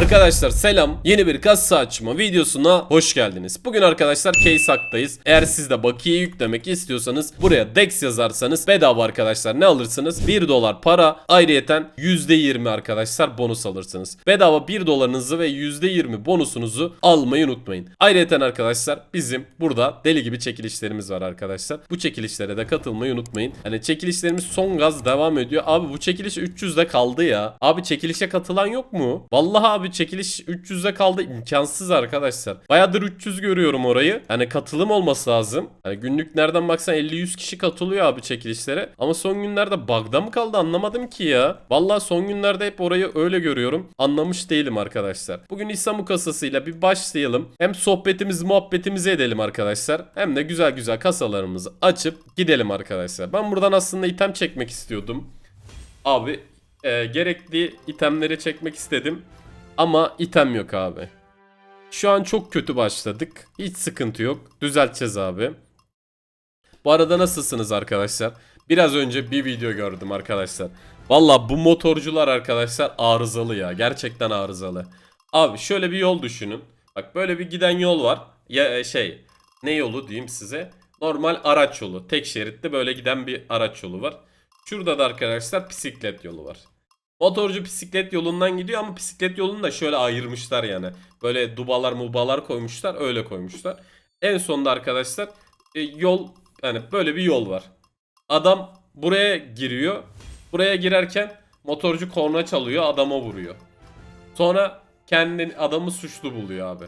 Arkadaşlar selam. Yeni bir kasa açma videosuna hoş geldiniz. Bugün arkadaşlar Case Hack'tayız. Eğer siz de bakiye yüklemek istiyorsanız buraya DEX yazarsanız bedava arkadaşlar ne alırsınız? 1 dolar para ayrıyeten %20 arkadaşlar bonus alırsınız. Bedava 1 dolarınızı ve %20 bonusunuzu almayı unutmayın. Ayrıyeten arkadaşlar bizim burada deli gibi çekilişlerimiz var arkadaşlar. Bu çekilişlere de katılmayı unutmayın. Hani çekilişlerimiz son gaz devam ediyor. Abi bu çekiliş 300'de kaldı ya. Abi çekilişe katılan yok mu? Vallahi abi çekiliş 300'de kaldı. imkansız arkadaşlar. Bayağıdır 300 görüyorum orayı. Hani katılım olması lazım. Hani günlük nereden baksan 50-100 kişi katılıyor abi çekilişlere. Ama son günlerde bug'da mı kaldı anlamadım ki ya. Vallahi son günlerde hep orayı öyle görüyorum. Anlamış değilim arkadaşlar. Bugün İstanbul kasasıyla bir başlayalım. Hem sohbetimiz muhabbetimizi edelim arkadaşlar. Hem de güzel güzel kasalarımızı açıp gidelim arkadaşlar. Ben buradan aslında item çekmek istiyordum. Abi e, gerekli itemleri çekmek istedim. Ama item yok abi. Şu an çok kötü başladık. Hiç sıkıntı yok. Düzelteceğiz abi. Bu arada nasılsınız arkadaşlar? Biraz önce bir video gördüm arkadaşlar. Valla bu motorcular arkadaşlar arızalı ya. Gerçekten arızalı. Abi şöyle bir yol düşünün. Bak böyle bir giden yol var. Ya e, şey ne yolu diyeyim size. Normal araç yolu. Tek şeritli böyle giden bir araç yolu var. Şurada da arkadaşlar bisiklet yolu var. Motorcu bisiklet yolundan gidiyor ama bisiklet yolunu da şöyle ayırmışlar yani. Böyle dubalar mubalar koymuşlar öyle koymuşlar. En sonunda arkadaşlar e, yol yani böyle bir yol var. Adam buraya giriyor. Buraya girerken motorcu korna çalıyor adama vuruyor. Sonra kendini adamı suçlu buluyor abi.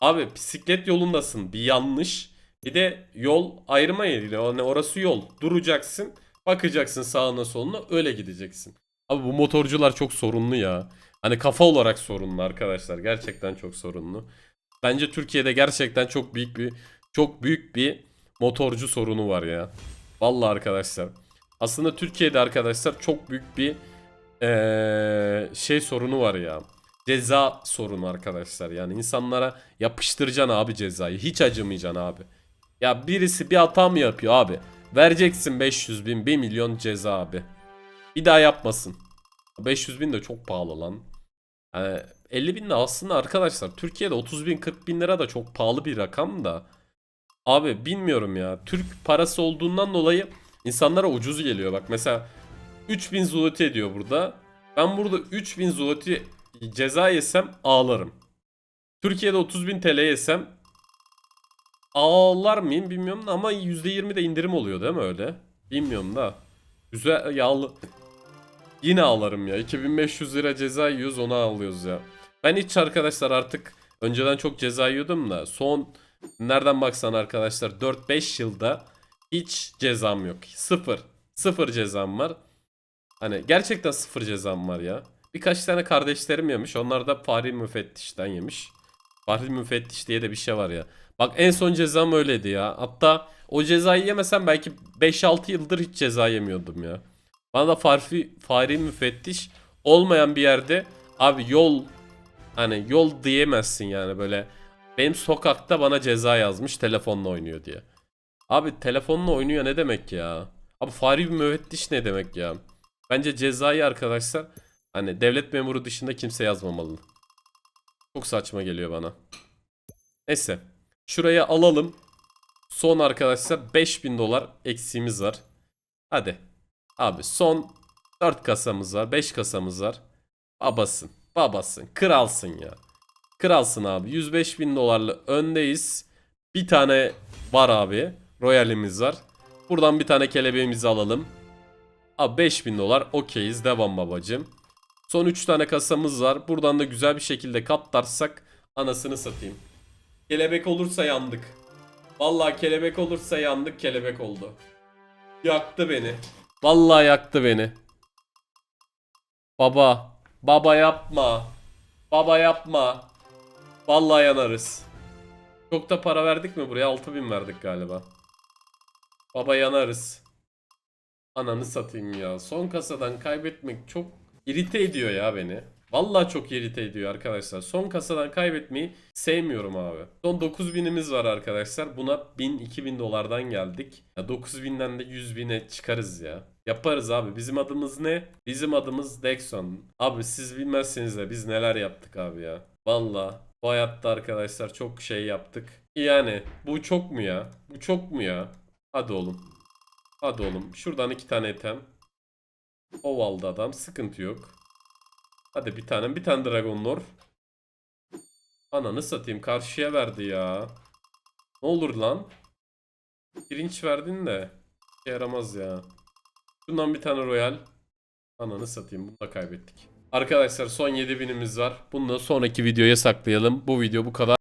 Abi bisiklet yolundasın bir yanlış. Bir de yol ayrıma yeri. Yani orası yol. Duracaksın. Bakacaksın sağına soluna öyle gideceksin. Abi bu motorcular çok sorunlu ya. Hani kafa olarak sorunlu arkadaşlar. Gerçekten çok sorunlu. Bence Türkiye'de gerçekten çok büyük bir çok büyük bir motorcu sorunu var ya. Vallahi arkadaşlar. Aslında Türkiye'de arkadaşlar çok büyük bir eee, şey sorunu var ya. Ceza sorunu arkadaşlar. Yani insanlara yapıştıracaksın abi cezayı. Hiç acımayacaksın abi. Ya birisi bir hata mı yapıyor abi? Vereceksin 500 bin 1 milyon ceza abi. Bir daha yapmasın. 500 bin de çok pahalı lan. Yani 50 bin de aslında arkadaşlar Türkiye'de 30 bin 40 bin lira da çok pahalı bir rakam da. Abi bilmiyorum ya. Türk parası olduğundan dolayı insanlara ucuz geliyor. Bak mesela 3000 zloty ediyor burada. Ben burada 3000 zloty ceza yesem ağlarım. Türkiye'de 30.000 TL yesem ağlar mıyım bilmiyorum ama %20 de indirim oluyor değil mi öyle? Bilmiyorum da. Güzel yağlı. Yine ağlarım ya. 2500 lira ceza yiyoruz onu alıyoruz ya. Ben hiç arkadaşlar artık önceden çok ceza yiyordum da son nereden baksan arkadaşlar 4-5 yılda hiç cezam yok. Sıfır. Sıfır cezam var. Hani gerçekten sıfır cezam var ya. Birkaç tane kardeşlerim yemiş. Onlar da Fahri Müfettiş'ten yemiş. Fahri Müfettiş diye de bir şey var ya. Bak en son cezam öyleydi ya. Hatta o cezayı yemesem belki 5-6 yıldır hiç ceza yemiyordum ya. Bana da Fahri, Fahri Müfettiş olmayan bir yerde abi yol hani yol diyemezsin yani böyle. Benim sokakta bana ceza yazmış telefonla oynuyor diye. Abi telefonla oynuyor ne demek ya? Abi Fahri Müfettiş ne demek ya? Bence cezayı arkadaşlar hani devlet memuru dışında kimse yazmamalı. Çok saçma geliyor bana. Neyse. Şuraya alalım. Son arkadaşlar 5000 dolar eksiğimiz var. Hadi. Abi son 4 kasamız var. 5 kasamız var. Babasın. Babasın. Kralsın ya. Kralsın abi. 105 bin dolarlı öndeyiz. Bir tane var abi. Royalimiz var. Buradan bir tane kelebeğimizi alalım. Abi 5000 dolar okeyiz. Devam babacım. Son 3 tane kasamız var. Buradan da güzel bir şekilde katlarsak anasını satayım. Kelebek olursa yandık. Vallahi kelebek olursa yandık kelebek oldu. Yaktı beni. Vallahi yaktı beni. Baba. Baba yapma. Baba yapma. Vallahi yanarız. Çok da para verdik mi buraya? 6000 verdik galiba. Baba yanarız. Ananı satayım ya. Son kasadan kaybetmek çok irite ediyor ya beni. Vallahi çok irite ediyor arkadaşlar. Son kasadan kaybetmeyi sevmiyorum abi. Son 9000'imiz var arkadaşlar. Buna 1000-2000 dolardan geldik. Ya 9000'den de 100.000'e çıkarız ya. Yaparız abi. Bizim adımız ne? Bizim adımız Dexon. Abi siz bilmezseniz de biz neler yaptık abi ya. Valla bu hayatta arkadaşlar çok şey yaptık. Yani bu çok mu ya? Bu çok mu ya? Hadi oğlum. Hadi oğlum. Şuradan iki tane etem. Ovaldı adam. Sıkıntı yok. Hadi bir tane. Bir tane Dragon Lord. Ananı satayım. Karşıya verdi ya. Ne olur lan? Pirinç verdin de. işe yaramaz ya. Şundan bir tane Royal. Ananı satayım. Bunu da kaybettik. Arkadaşlar son 7000'imiz var. Bunu da sonraki videoya saklayalım. Bu video bu kadar.